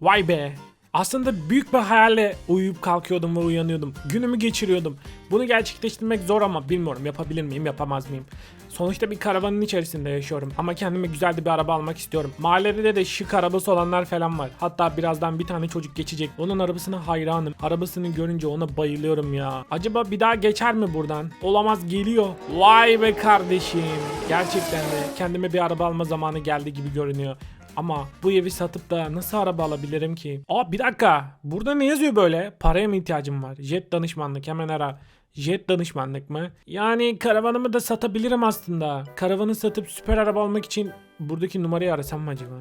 Vay be. Aslında büyük bir hayalle uyuyup kalkıyordum ve uyanıyordum. Günümü geçiriyordum. Bunu gerçekleştirmek zor ama bilmiyorum yapabilir miyim yapamaz mıyım. Sonuçta bir karavanın içerisinde yaşıyorum ama kendime güzel de bir araba almak istiyorum. Mahallede de şık arabası olanlar falan var. Hatta birazdan bir tane çocuk geçecek. Onun arabasına hayranım. Arabasını görünce ona bayılıyorum ya. Acaba bir daha geçer mi buradan? Olamaz geliyor. Vay be kardeşim. Gerçekten de kendime bir araba alma zamanı geldi gibi görünüyor. Ama bu evi satıp da nasıl araba alabilirim ki? Aa bir dakika. Burada ne yazıyor böyle? Paraya mı ihtiyacım var? Jet danışmanlık hemen ara. Jet danışmanlık mı? Yani karavanımı da satabilirim aslında. Karavanı satıp süper araba almak için buradaki numarayı arasam mı acaba?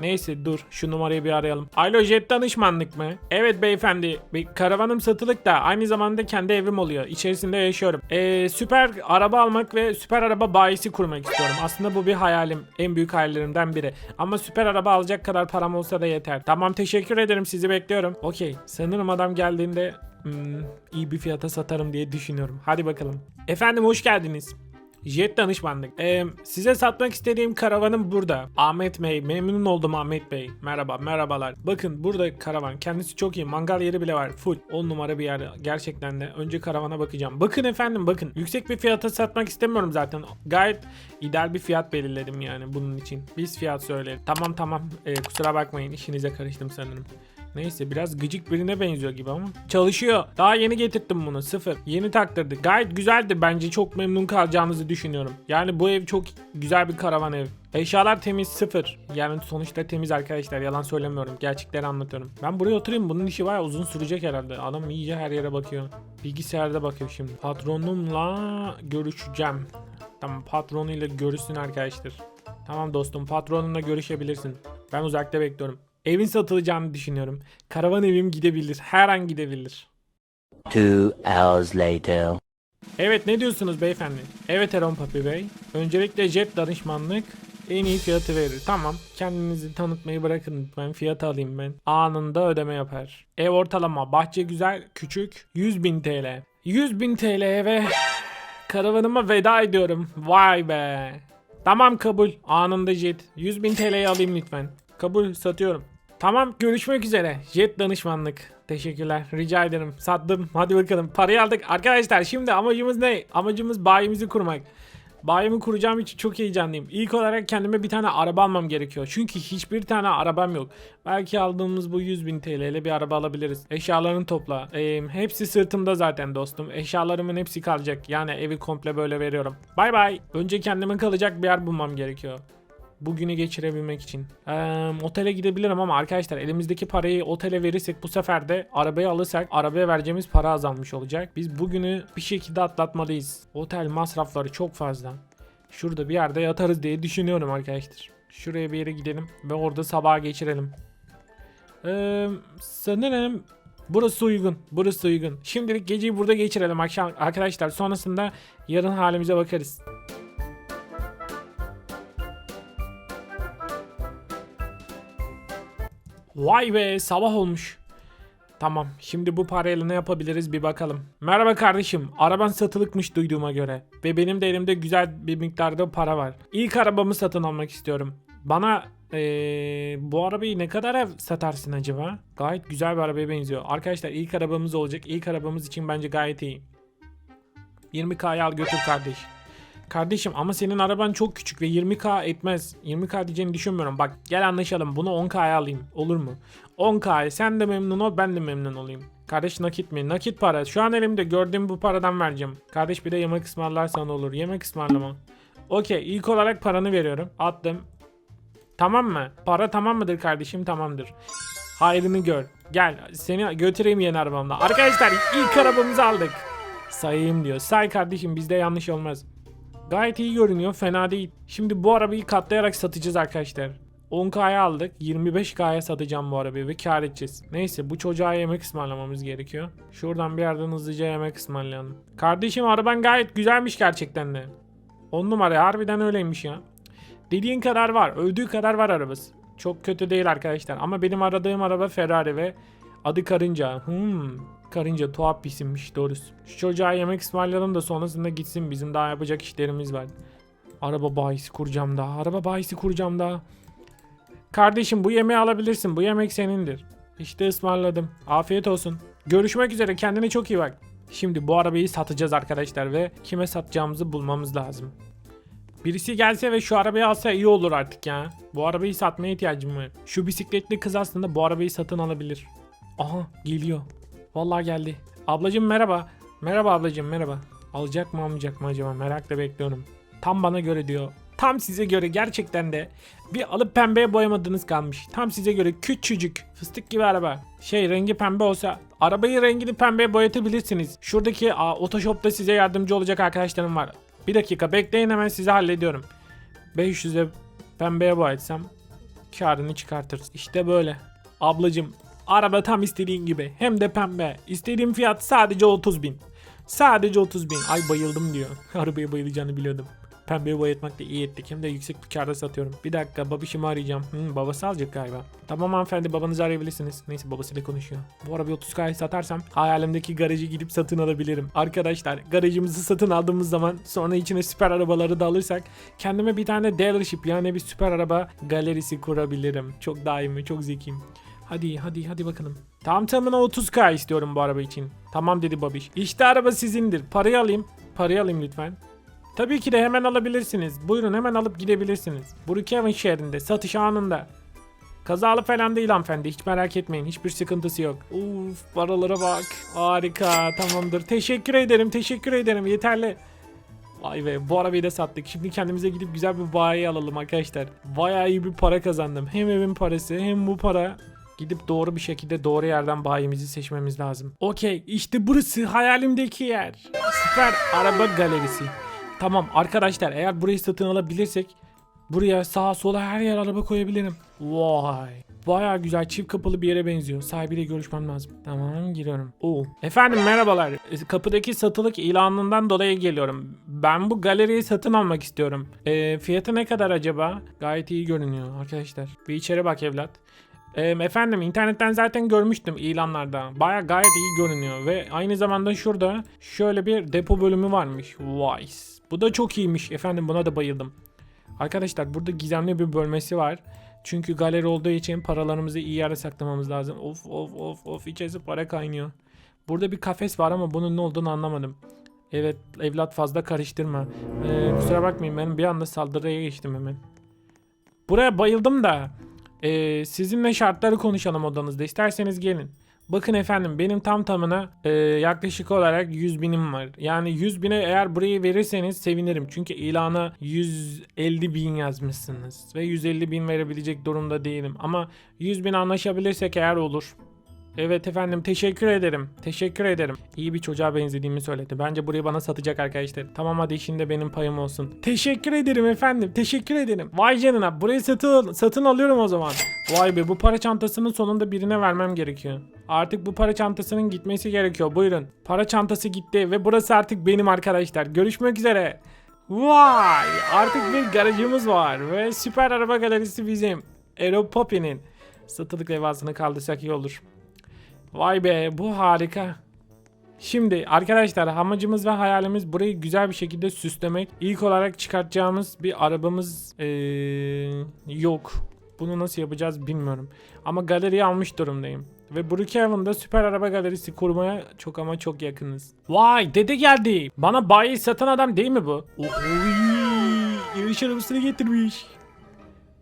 Neyse dur şu numarayı bir arayalım. Alo jet danışmanlık mı? Evet beyefendi. Bir karavanım satılık da aynı zamanda kendi evim oluyor. İçerisinde yaşıyorum. Ee, süper araba almak ve süper araba bayisi kurmak istiyorum. Aslında bu bir hayalim. En büyük hayallerimden biri. Ama süper araba alacak kadar param olsa da yeter. Tamam teşekkür ederim sizi bekliyorum. Okey sanırım adam geldiğinde hmm, iyi bir fiyata satarım diye düşünüyorum. Hadi bakalım. Efendim hoş geldiniz. Jet danışmanlık. Ee, size satmak istediğim karavanım burada. Ahmet Bey, memnun oldum Ahmet Bey. Merhaba, merhabalar. Bakın burada karavan. Kendisi çok iyi. Mangal yeri bile var. Full. 10 numara bir yer. Gerçekten de. Önce karavana bakacağım. Bakın efendim bakın. Yüksek bir fiyata satmak istemiyorum zaten. Gayet ideal bir fiyat belirledim yani bunun için. Biz fiyat söyleyelim. Tamam tamam. Ee, kusura bakmayın. işinize karıştım sanırım. Neyse biraz gıcık birine benziyor gibi ama. Çalışıyor. Daha yeni getirttim bunu. Sıfır. Yeni taktırdı. Gayet güzeldi. Bence çok memnun kalacağınızı düşünüyorum. Yani bu ev çok güzel bir karavan ev. Eşyalar temiz sıfır. Yani sonuçta temiz arkadaşlar. Yalan söylemiyorum. Gerçekleri anlatıyorum. Ben buraya oturayım. Bunun işi var ya uzun sürecek herhalde. Adam iyice her yere bakıyor. Bilgisayarda bakıyor şimdi. Patronumla görüşeceğim. Tamam patronuyla görüşsün arkadaşlar. Tamam dostum patronunla görüşebilirsin. Ben uzakta bekliyorum. Evin satılacağını düşünüyorum. Karavan evim gidebilir. Her an gidebilir. Two hours later. Evet ne diyorsunuz beyefendi? Evet Erol Papi Bey. Öncelikle jet danışmanlık en iyi fiyatı verir. Tamam. Kendinizi tanıtmayı bırakın lütfen. Fiyatı alayım ben. Anında ödeme yapar. Ev ortalama. Bahçe güzel. Küçük. 100.000 TL. 100.000 TL ve karavanıma veda ediyorum. Vay be. Tamam kabul. Anında jet. 100.000 TL'yi alayım lütfen. Kabul satıyorum. Tamam görüşmek üzere. Jet danışmanlık. Teşekkürler. Rica ederim. Sattım. Hadi bakalım. Parayı aldık. Arkadaşlar şimdi amacımız ne? Amacımız bayimizi kurmak. Bayimi kuracağım için çok heyecanlıyım. İlk olarak kendime bir tane araba almam gerekiyor. Çünkü hiçbir tane arabam yok. Belki aldığımız bu 100.000 TL ile bir araba alabiliriz. Eşyalarını topla. Ee, hepsi sırtımda zaten dostum. Eşyalarımın hepsi kalacak. Yani evi komple böyle veriyorum. Bay bay. Önce kendime kalacak bir yer bulmam gerekiyor bugünü geçirebilmek için. Ee, otele gidebilirim ama arkadaşlar elimizdeki parayı otele verirsek bu sefer de arabayı alırsak arabaya vereceğimiz para azalmış olacak. Biz bugünü bir şekilde atlatmalıyız. Otel masrafları çok fazla. Şurada bir yerde yatarız diye düşünüyorum arkadaşlar. Şuraya bir yere gidelim ve orada sabaha geçirelim. Ee, sanırım burası uygun. Burası uygun. Şimdilik geceyi burada geçirelim akşam arkadaşlar. Sonrasında yarın halimize bakarız. Vay be sabah olmuş. Tamam şimdi bu parayla ne yapabiliriz bir bakalım. Merhaba kardeşim araban satılıkmış duyduğuma göre. Ve benim de elimde güzel bir miktarda para var. İlk arabamı satın almak istiyorum. Bana ee, bu arabayı ne kadar satarsın acaba? Gayet güzel bir arabaya benziyor. Arkadaşlar ilk arabamız olacak. İlk arabamız için bence gayet iyi. 20k'ya al götür kardeş. Kardeşim ama senin araban çok küçük ve 20k etmez. 20k diyeceğini düşünmüyorum. Bak gel anlaşalım bunu 10k'ya alayım. Olur mu? 10k'ya sen de memnun ol ben de memnun olayım. Kardeş nakit mi? Nakit para. Şu an elimde gördüğüm bu paradan vereceğim. Kardeş bir de yemek ısmarlarsan olur. Yemek ısmarlama. Okey ilk olarak paranı veriyorum. Attım. Tamam mı? Para tamam mıdır kardeşim? Tamamdır. Hayrını gör. Gel seni götüreyim yeni arabamla. Arkadaşlar ilk arabamızı aldık. Sayayım diyor. Say kardeşim bizde yanlış olmaz. Gayet iyi görünüyor. Fena değil. Şimdi bu arabayı katlayarak satacağız arkadaşlar. 10K'ya aldık. 25K'ya satacağım bu arabayı ve kar edeceğiz. Neyse bu çocuğa yemek ısmarlamamız gerekiyor. Şuradan bir yerden hızlıca yemek ısmarlayalım. Kardeşim araban gayet güzelmiş gerçekten de. 10 numara harbiden öyleymiş ya. Dediğin kadar var. Övdüğü kadar var arabası. Çok kötü değil arkadaşlar. Ama benim aradığım araba Ferrari ve adı Karınca. Hmm. Karınca tuhaf bir isimmiş doğrusu. Şu çocuğa yemek ısmarlayalım da sonrasında gitsin. Bizim daha yapacak işlerimiz var. Araba bayisi kuracağım daha. Araba bayisi kuracağım daha. Kardeşim bu yemeği alabilirsin. Bu yemek senindir. İşte ısmarladım. Afiyet olsun. Görüşmek üzere. Kendine çok iyi bak. Şimdi bu arabayı satacağız arkadaşlar ve kime satacağımızı bulmamız lazım. Birisi gelse ve şu arabayı alsa iyi olur artık ya. Bu arabayı satmaya ihtiyacım var. Şu bisikletli kız aslında bu arabayı satın alabilir. Aha geliyor. Vallahi geldi. Ablacım merhaba. Merhaba ablacım merhaba. Alacak mı almayacak mı acaba merakla bekliyorum. Tam bana göre diyor. Tam size göre gerçekten de bir alıp pembeye boyamadığınız kalmış. Tam size göre küçücük fıstık gibi araba. Şey rengi pembe olsa arabayı rengini pembeye boyatabilirsiniz. Şuradaki aa, otoshopta size yardımcı olacak arkadaşlarım var. Bir dakika bekleyin hemen size hallediyorum. 500'e pembeye boyatsam karını çıkartırız. İşte böyle. Ablacım araba tam istediğin gibi. Hem de pembe. İstediğim fiyat sadece 30 bin. Sadece 30 bin. Ay bayıldım diyor. Arabaya bayılacağını biliyordum. Pembeye boyatmak da iyi ettik. Hem de yüksek bir karda satıyorum. Bir dakika babişimi arayacağım. Hı, babası alacak galiba. Tamam hanımefendi babanızı arayabilirsiniz. Neyse babasıyla konuşuyor. Bu arabayı 30K'ya satarsam hayalimdeki garajı gidip satın alabilirim. Arkadaşlar garajımızı satın aldığımız zaman sonra içine süper arabaları da alırsak kendime bir tane dealership yani bir süper araba galerisi kurabilirim. Çok daimi, çok zekiyim. Hadi hadi hadi bakalım. Tam tamına 30k istiyorum bu araba için. Tamam dedi babiş. İşte araba sizindir. Parayı alayım. Parayı alayım lütfen. Tabii ki de hemen alabilirsiniz. Buyurun hemen alıp gidebilirsiniz. Brookhaven şehrinde satış anında. Kazalı falan değil hanımefendi. Hiç merak etmeyin. Hiçbir sıkıntısı yok. Uf paralara bak. Harika tamamdır. Teşekkür ederim. Teşekkür ederim. Yeterli. Vay be bu arabayı da sattık. Şimdi kendimize gidip güzel bir bayi alalım arkadaşlar. Bayağı iyi bir para kazandım. Hem evin parası hem bu para. Gidip doğru bir şekilde doğru yerden bayimizi seçmemiz lazım. Okey işte burası hayalimdeki yer. Süper araba galerisi. Tamam arkadaşlar eğer burayı satın alabilirsek buraya sağa sola her yer araba koyabilirim. Vay. Baya güzel çift kapılı bir yere benziyor. Sahibiyle görüşmem lazım. Tamam giriyorum. Oo. Efendim merhabalar. E, Kapıdaki satılık ilanından dolayı geliyorum. Ben bu galeriyi satın almak istiyorum. E, fiyatı ne kadar acaba? Gayet iyi görünüyor arkadaşlar. Bir içeri bak evlat. Efendim internetten zaten görmüştüm ilanlarda. Baya gayet iyi görünüyor ve aynı zamanda şurada şöyle bir depo bölümü varmış. Vay. Bu da çok iyiymiş. Efendim buna da bayıldım. Arkadaşlar burada gizemli bir bölmesi var. Çünkü galeri olduğu için paralarımızı iyi yere saklamamız lazım. Of of of of içerisi para kaynıyor. Burada bir kafes var ama bunun ne olduğunu anlamadım. Evet evlat fazla karıştırma. Ee, kusura bakmayın ben bir anda saldırıya geçtim hemen. Buraya bayıldım da. Ee, sizinle şartları konuşalım odanızda. İsterseniz gelin. Bakın efendim benim tam tamına e, yaklaşık olarak 100 binim var. Yani 100 bine eğer burayı verirseniz sevinirim. Çünkü ilana 150 bin yazmışsınız. Ve 150 bin verebilecek durumda değilim. Ama 100 bin anlaşabilirsek eğer olur. Evet efendim teşekkür ederim. Teşekkür ederim. İyi bir çocuğa benzediğimi söyledi. Bence burayı bana satacak arkadaşlar. Tamam hadi işinde benim payım olsun. Teşekkür ederim efendim. Teşekkür ederim. Vay canına burayı satın, satın alıyorum o zaman. Vay be bu para çantasının sonunda birine vermem gerekiyor. Artık bu para çantasının gitmesi gerekiyor. Buyurun. Para çantası gitti ve burası artık benim arkadaşlar. Görüşmek üzere. Vay! Artık bir garajımız var ve süper araba galerisi bizim. Aero Poppy'nin. Satılık levhasını kaldırsak iyi olur. Vay be bu harika. Şimdi arkadaşlar amacımız ve hayalimiz burayı güzel bir şekilde süslemek. İlk olarak çıkartacağımız bir arabamız eee, yok. Bunu nasıl yapacağız bilmiyorum. Ama galeriyi almış durumdayım. Ve Brookhaven'da süper araba galerisi kurmaya çok ama çok yakınız. Vay dede geldi. Bana bayi satan adam değil mi bu? Oy, yarış arabasını getirmiş.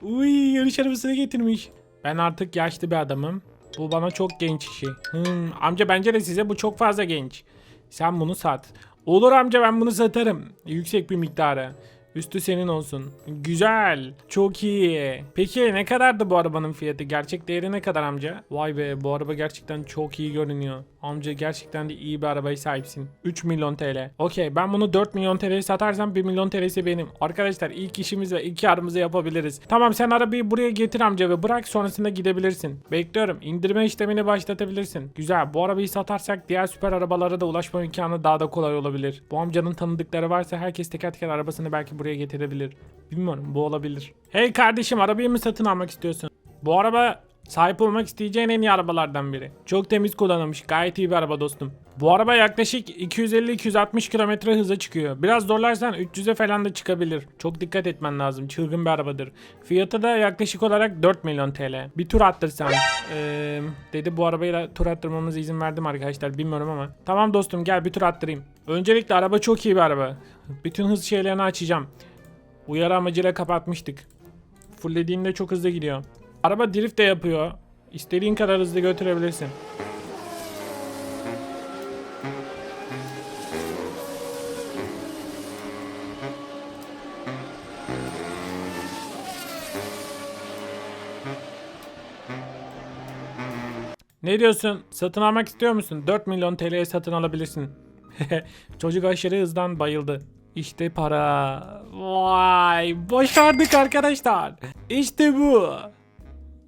Uy yarış arabasını getirmiş. Ben artık yaşlı bir adamım. Bu bana çok genç işi. Hmm, amca bence de size bu çok fazla genç. Sen bunu sat. Olur amca ben bunu satarım. Yüksek bir miktara. Üstü senin olsun. Güzel. Çok iyi. Peki ne kadardı bu arabanın fiyatı? Gerçek değeri ne kadar amca? Vay be bu araba gerçekten çok iyi görünüyor. Amca gerçekten de iyi bir arabaya sahipsin. 3 milyon TL. Okey ben bunu 4 milyon TL'ye satarsam 1 milyon TL'si benim. Arkadaşlar ilk işimiz ve ilk karımızı yapabiliriz. Tamam sen arabayı buraya getir amca ve bırak sonrasında gidebilirsin. Bekliyorum. İndirme işlemini başlatabilirsin. Güzel. Bu arabayı satarsak diğer süper arabalara da ulaşma imkanı daha da kolay olabilir. Bu amcanın tanıdıkları varsa herkes teker teker arabasını belki buraya getirebilir. Bilmiyorum bu olabilir. Hey kardeşim arabayı mı satın almak istiyorsun? Bu araba Sahip olmak isteyeceğin en iyi arabalardan biri. Çok temiz kullanılmış. Gayet iyi bir araba dostum. Bu araba yaklaşık 250-260 km hıza çıkıyor. Biraz zorlarsan 300'e falan da çıkabilir. Çok dikkat etmen lazım. Çılgın bir arabadır. Fiyatı da yaklaşık olarak 4 milyon TL. Bir tur attırsam. Ee, dedi bu arabayla tur attırmamıza izin verdim arkadaşlar. Bilmiyorum ama. Tamam dostum gel bir tur attırayım. Öncelikle araba çok iyi bir araba. Bütün hız şeylerini açacağım. Uyarı amacıyla kapatmıştık. Fullediğinde çok hızlı gidiyor. Araba drift de yapıyor. İstediğin kadar hızlı götürebilirsin. Ne diyorsun? Satın almak istiyor musun? 4 milyon TL'ye satın alabilirsin. Çocuk aşırı hızdan bayıldı. İşte para. Vay, başardık arkadaşlar. İşte bu.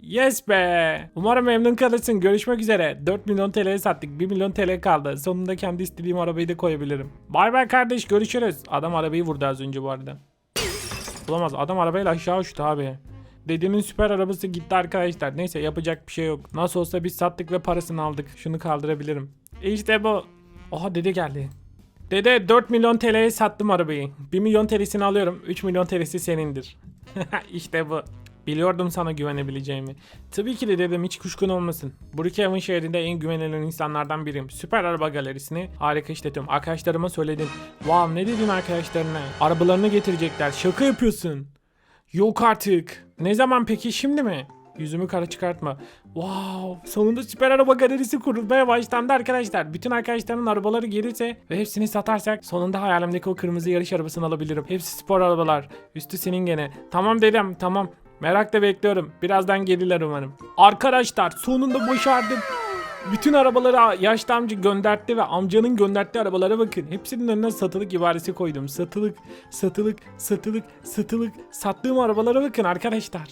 Yes be. Umarım memnun kalırsın. Görüşmek üzere. 4 milyon TL'ye sattık. 1 milyon TL kaldı. Sonunda kendi istediğim arabayı da koyabilirim. Bay bay kardeş görüşürüz. Adam arabayı vurdu az önce bu arada. Bulamaz. Adam arabayla aşağı uçtu abi. Dedemin süper arabası gitti arkadaşlar. Neyse yapacak bir şey yok. Nasıl olsa biz sattık ve parasını aldık. Şunu kaldırabilirim. İşte bu. Oha dede geldi. Dede 4 milyon TL'ye sattım arabayı. 1 milyon TL'sini alıyorum. 3 milyon TL'si senindir. işte bu. Biliyordum sana güvenebileceğimi. Tabii ki de dedim hiç kuşkun olmasın. Brookhaven şehrinde en güvenilen insanlardan biriyim. Süper araba galerisini harika işletiyorum. Arkadaşlarıma söyledim. Wow ne dedin arkadaşlarına? Arabalarını getirecekler. Şaka yapıyorsun. Yok artık. Ne zaman peki şimdi mi? Yüzümü kara çıkartma. Wow, sonunda süper araba galerisi kurulmaya başlandı arkadaşlar. Bütün arkadaşlarımın arabaları gelirse ve hepsini satarsak sonunda hayalimdeki o kırmızı yarış arabasını alabilirim. Hepsi spor arabalar. Üstü senin gene. Tamam dedem, tamam. Merakla bekliyorum. Birazdan gelirler umarım. Arkadaşlar sonunda başardım. Bütün arabaları yaşlı amca göndertti ve amcanın gönderdiği arabalara bakın. Hepsinin önüne satılık ibaresi koydum. Satılık, satılık, satılık, satılık. Sattığım arabalara bakın arkadaşlar.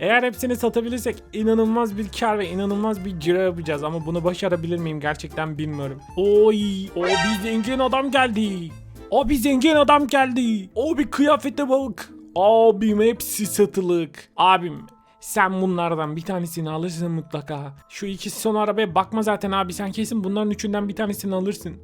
Eğer hepsini satabilirsek inanılmaz bir kar ve inanılmaz bir ciro yapacağız ama bunu başarabilir miyim gerçekten bilmiyorum. Oy, o bir zengin adam geldi. O bir zengin adam geldi. O bir kıyafete bak. Abim hepsi satılık. Abim sen bunlardan bir tanesini alırsın mutlaka. Şu ikisi son arabaya bakma zaten abi. Sen kesin bunların üçünden bir tanesini alırsın.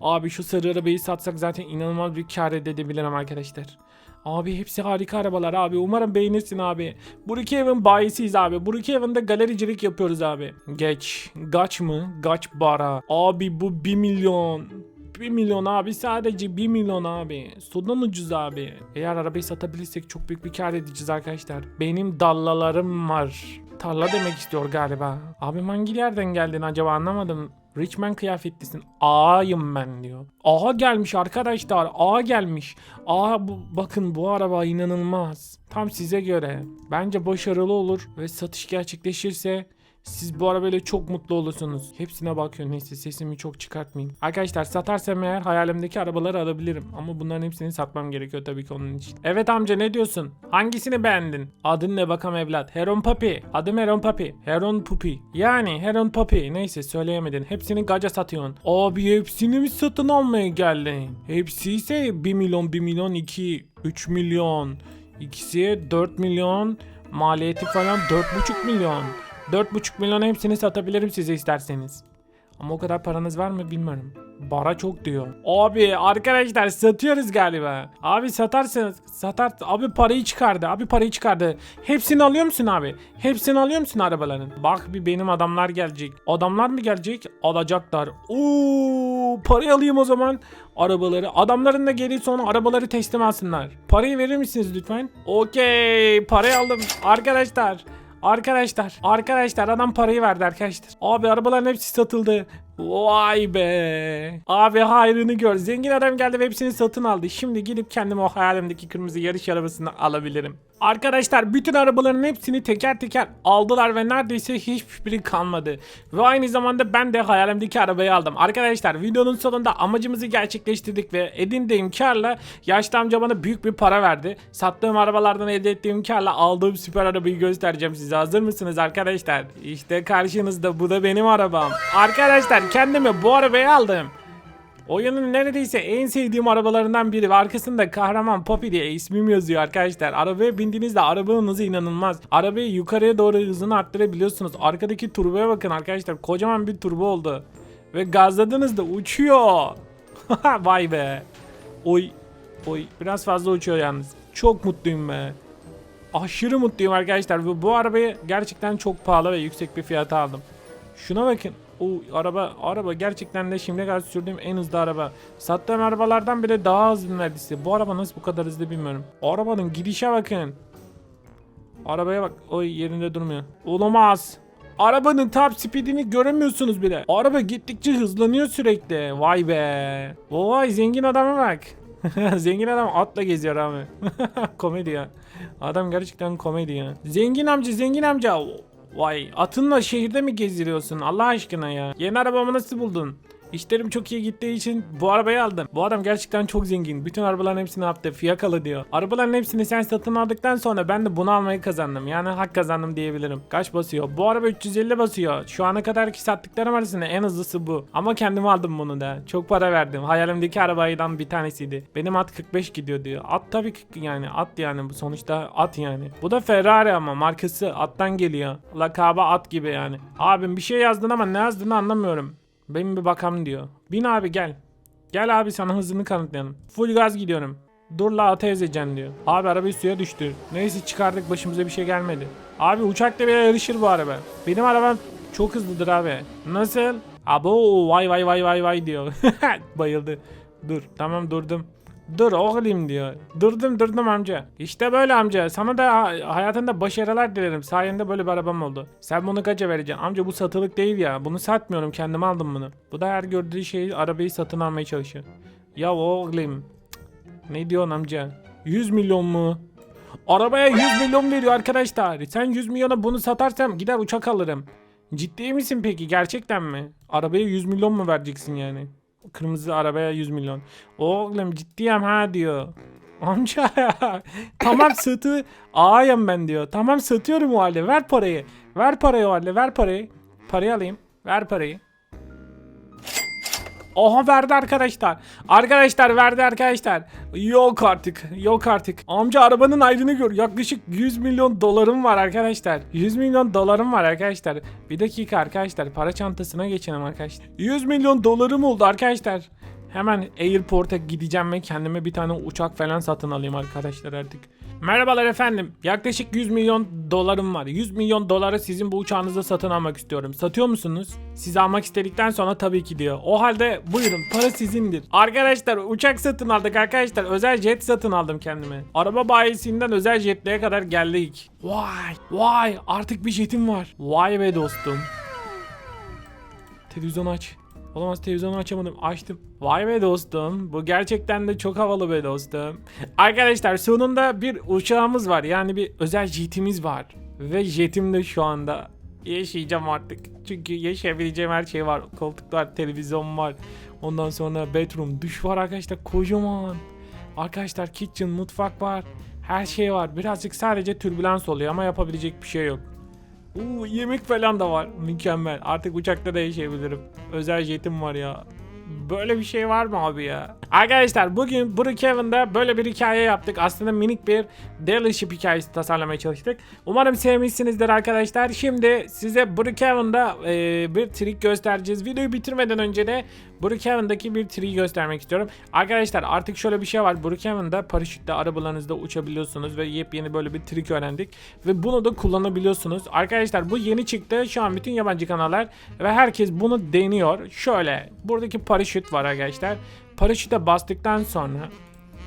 Abi şu sarı arabayı satsak zaten inanılmaz bir kar edebilirim arkadaşlar. Abi hepsi harika arabalar abi. Umarım beğenirsin abi. Brookhaven bayisiyiz abi. Brookhaven'da galericilik yapıyoruz abi. Geç. Gaç mı? Gaç bara. Abi bu 1 milyon. 1 milyon abi sadece 1 milyon abi. Sudan ucuz abi. Eğer arabayı satabilirsek çok büyük bir kar edeceğiz arkadaşlar. Benim dallalarım var. Tarla demek istiyor galiba. Abim hangi yerden geldin acaba anlamadım. Richman kıyafetlisin. Ağayım ben diyor. Ağa gelmiş arkadaşlar. Ağa gelmiş. Ağa bu, bakın bu araba inanılmaz. Tam size göre. Bence başarılı olur ve satış gerçekleşirse siz bu arabayla çok mutlu olursunuz. Hepsine bakıyorum. Neyse sesimi çok çıkartmayayım. Arkadaşlar satarsam eğer hayalimdeki arabaları alabilirim. Ama bunların hepsini satmam gerekiyor tabii ki onun için. Evet amca ne diyorsun? Hangisini beğendin? Adın ne bakalım evlat? Heron Papi. Adım Heron Papi. Heron Pupi. Yani Heron Papi. Neyse söyleyemedin. Hepsini gaca satıyorsun. Abi hepsini mi satın almaya geldin? Hepsi ise 1 milyon 1 milyon 2 3 milyon. İkisi 4 milyon. Maliyeti falan 4,5 milyon. 4,5 milyon hepsini satabilirim size isterseniz. Ama o kadar paranız var mı bilmiyorum. Bara çok diyor. Abi arkadaşlar satıyoruz galiba. Abi satarsınız. Satar. Abi parayı çıkardı. Abi parayı çıkardı. Hepsini alıyor musun abi? Hepsini alıyor musun arabaların? Bak bir benim adamlar gelecek. Adamlar mı gelecek? Alacaklar. Oo, parayı alayım o zaman. Arabaları. Adamların da geri sonra arabaları teslim alsınlar. Parayı verir misiniz lütfen? Okey. Parayı aldım. Arkadaşlar. Arkadaşlar, arkadaşlar adam parayı verdi arkadaşlar. Abi arabaların hepsi satıldı. Vay be. Abi hayrını gör. Zengin adam geldi ve hepsini satın aldı. Şimdi gidip kendime o hayalimdeki kırmızı yarış arabasını alabilirim. Arkadaşlar bütün arabaların hepsini teker teker aldılar ve neredeyse hiçbiri kalmadı. Ve aynı zamanda ben de hayalimdeki arabayı aldım. Arkadaşlar videonun sonunda amacımızı gerçekleştirdik ve edindiğim karla yaşlı amca bana büyük bir para verdi. Sattığım arabalardan elde ettiğim karla aldığım süper arabayı göstereceğim size. Hazır mısınız arkadaşlar? İşte karşınızda bu da benim arabam. Arkadaşlar kendime bu arabayı aldım. Oyunun neredeyse en sevdiğim arabalarından biri ve arkasında kahraman Poppy diye ismim yazıyor arkadaşlar. Arabaya bindiğinizde arabanın inanılmaz. Arabayı yukarıya doğru hızını arttırabiliyorsunuz. Arkadaki turboya bakın arkadaşlar. Kocaman bir turbo oldu. Ve gazladığınızda uçuyor. Vay be. Oy. Oy. Biraz fazla uçuyor yalnız. Çok mutluyum be. Aşırı mutluyum arkadaşlar. Bu arabayı gerçekten çok pahalı ve yüksek bir fiyata aldım. Şuna bakın. O araba araba gerçekten de şimdiye kadar sürdüğüm en hızlı araba. Sattığım arabalardan bile daha hızlı neredeyse. Bu araba nasıl bu kadar hızlı bilmiyorum. Arabanın gidişe bakın. Arabaya bak. Oy yerinde durmuyor. Olamaz. Arabanın top speedini göremiyorsunuz bile. Araba gittikçe hızlanıyor sürekli. Vay be. Vay zengin adama bak. zengin adam atla geziyor abi. komedi ya. Adam gerçekten komedi ya. Zengin amca zengin amca. Vay atınla şehirde mi gezdiriyorsun Allah aşkına ya. Yeni arabamı nasıl buldun? İşlerim çok iyi gittiği için bu arabayı aldım. Bu adam gerçekten çok zengin. Bütün arabaların hepsini yaptı. Fiyakalı diyor. Arabaların hepsini sen satın aldıktan sonra ben de bunu almayı kazandım. Yani hak kazandım diyebilirim. Kaç basıyor? Bu araba 350 basıyor. Şu ana kadarki sattıklarım arasında en hızlısı bu. Ama kendim aldım bunu da. Çok para verdim. Hayalimdeki arabaydan bir tanesiydi. Benim at 45 gidiyor diyor. At tabii ki yani at yani bu sonuçta at yani. Bu da Ferrari ama markası attan geliyor. Lakaba at gibi yani. Abim bir şey yazdın ama ne yazdığını anlamıyorum. Benim bir bakam diyor. Bin abi gel. Gel abi sana hızını kanıtlayalım. Full gaz gidiyorum. Dur la ata ezeceksin diyor. Abi araba suya düştü. Neyse çıkardık başımıza bir şey gelmedi. Abi uçakla bile yarışır bu araba. Benim arabam çok hızlıdır abi. Nasıl? Abo vay vay vay vay vay diyor. Bayıldı. Dur tamam durdum. Dur oğlum diyor. Durdum durdum amca. İşte böyle amca. Sana da ha- hayatında başarılar dilerim. Sayende böyle bir arabam oldu. Sen bunu kaça vereceksin? Amca bu satılık değil ya. Bunu satmıyorum. Kendim aldım bunu. Bu da her gördüğü şeyi arabayı satın almaya çalışıyor. Ya oğlum. Ne diyorsun amca? 100 milyon mu? Arabaya 100 milyon veriyor arkadaşlar. Sen 100 milyona bunu satarsam gider uçak alırım. Ciddi misin peki? Gerçekten mi? Arabaya 100 milyon mu vereceksin yani? Kırmızı arabaya 100 milyon. Oğlum ciddiyim ha diyor. Amca ya. tamam satı ağayım ben diyor. Tamam satıyorum o halde. Ver parayı. Ver parayı o halde. Ver parayı. Parayı alayım. Ver parayı. Oha verdi arkadaşlar. Arkadaşlar verdi arkadaşlar. Yok artık. Yok artık. Amca arabanın ayrını gör. Yaklaşık 100 milyon dolarım var arkadaşlar. 100 milyon dolarım var arkadaşlar. Bir dakika arkadaşlar. Para çantasına geçelim arkadaşlar. 100 milyon dolarım oldu arkadaşlar. Hemen airport'a gideceğim ve kendime bir tane uçak falan satın alayım arkadaşlar artık. Merhabalar efendim. Yaklaşık 100 milyon dolarım var. 100 milyon doları sizin bu uçağınızda satın almak istiyorum. Satıyor musunuz? Siz almak istedikten sonra tabii ki diyor. O halde buyurun para sizindir. Arkadaşlar uçak satın aldık arkadaşlar. Özel jet satın aldım kendime. Araba bayisinden özel jetlere kadar geldik. Vay vay artık bir jetim var. Vay be dostum. Televizyon aç. Olamaz televizyonu açamadım. Açtım. Vay be dostum. Bu gerçekten de çok havalı be dostum. Arkadaşlar sonunda bir uçağımız var. Yani bir özel jetimiz var. Ve jetim de şu anda yaşayacağım artık. Çünkü yaşayabileceğim her şey var. Koltuklar, televizyon var. Ondan sonra bedroom, duş var arkadaşlar. Kocaman. Arkadaşlar kitchen, mutfak var. Her şey var. Birazcık sadece türbülans oluyor ama yapabilecek bir şey yok. Uuu yemek falan da var. Mükemmel. Artık uçakta da yaşayabilirim. Özel jetim var ya. Böyle bir şey var mı abi ya? Arkadaşlar bugün Brookhaven'da böyle bir hikaye yaptık. Aslında minik bir dealership hikayesi tasarlamaya çalıştık. Umarım sevmişsinizdir arkadaşlar. Şimdi size Brookhaven'da e, bir trik göstereceğiz. Videoyu bitirmeden önce de Brookhaven'daki bir triği göstermek istiyorum. Arkadaşlar artık şöyle bir şey var. Brookhaven'da paraşütle arabalarınızda uçabiliyorsunuz ve yepyeni böyle bir trik öğrendik. Ve bunu da kullanabiliyorsunuz. Arkadaşlar bu yeni çıktı. Şu an bütün yabancı kanallar ve herkes bunu deniyor. Şöyle buradaki paraşüt var arkadaşlar. Paraşüte bastıktan sonra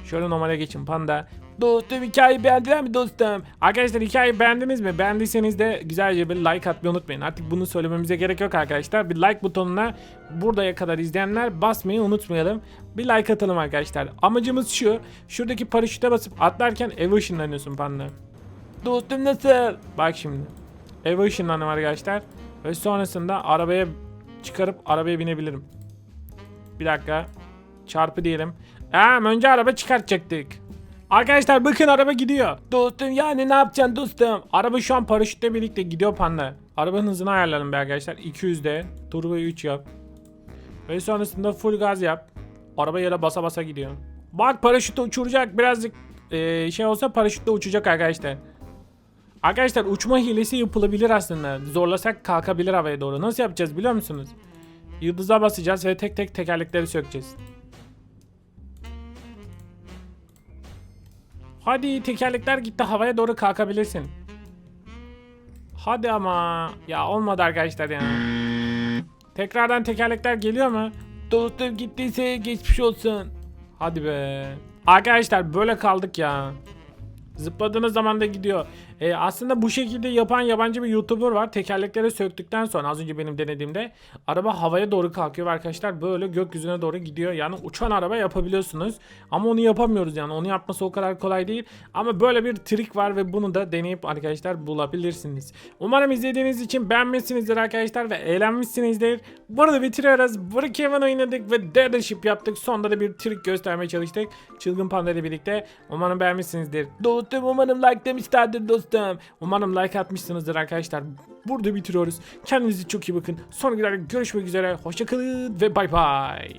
Şöyle normale geçin panda. Dostum hikayeyi beğendiler mi dostum? Arkadaşlar hikayeyi beğendiniz mi? Beğendiyseniz de güzelce bir like atmayı unutmayın. Artık bunu söylememize gerek yok arkadaşlar. Bir like butonuna buraya kadar izleyenler basmayı unutmayalım. Bir like atalım arkadaşlar. Amacımız şu. Şuradaki paraşüte basıp atlarken eve ışınlanıyorsun panda. Dostum nasıl? Bak şimdi. Eve ışınlandım arkadaşlar. Ve sonrasında arabaya çıkarıp arabaya binebilirim. Bir dakika. Çarpı diyelim. Aa, önce araba çıkartacaktık. Arkadaşlar bakın araba gidiyor. Dostum yani ne yapacaksın dostum? Araba şu an paraşütle birlikte gidiyor panda. Arabanın hızını ayarlayalım be arkadaşlar. 200'de. Turboyu 3 yap. Ve sonrasında full gaz yap. Araba yere basa basa gidiyor. Bak paraşütle uçuracak birazcık eee, şey olsa paraşütle uçacak arkadaşlar. Arkadaşlar uçma hilesi yapılabilir aslında. Zorlasak kalkabilir havaya doğru. Nasıl yapacağız biliyor musunuz? Yıldıza basacağız ve tek tek tekerlekleri sökeceğiz. Hadi tekerlekler gitti havaya doğru kalkabilirsin. Hadi ama. Ya olmadı arkadaşlar ya. Tekrardan tekerlekler geliyor mu? Dostum gittiyse geçmiş olsun. Hadi be. Arkadaşlar böyle kaldık ya. Zıpladığınız zaman da gidiyor. E, aslında bu şekilde yapan yabancı bir YouTuber var. Tekerlekleri söktükten sonra az önce benim denediğimde araba havaya doğru kalkıyor arkadaşlar böyle gökyüzüne doğru gidiyor. Yani uçan araba yapabiliyorsunuz. Ama onu yapamıyoruz yani. Onu yapması o kadar kolay değil. Ama böyle bir trik var ve bunu da deneyip arkadaşlar bulabilirsiniz. Umarım izlediğiniz için beğenmişsinizdir arkadaşlar ve eğlenmişsinizdir. Burada bitiriyoruz. Brookhaven oynadık ve Deadership yaptık. Sonunda da bir trik göstermeye çalıştık. Çılgın Panda ile birlikte. Umarım beğenmişsinizdir. Dostum umarım like demişlerdir dostum. Umarım like atmışsınızdır arkadaşlar. Burada bitiriyoruz. Kendinize çok iyi bakın. Videoda görüşmek üzere. Hoşçakalın ve bay bay.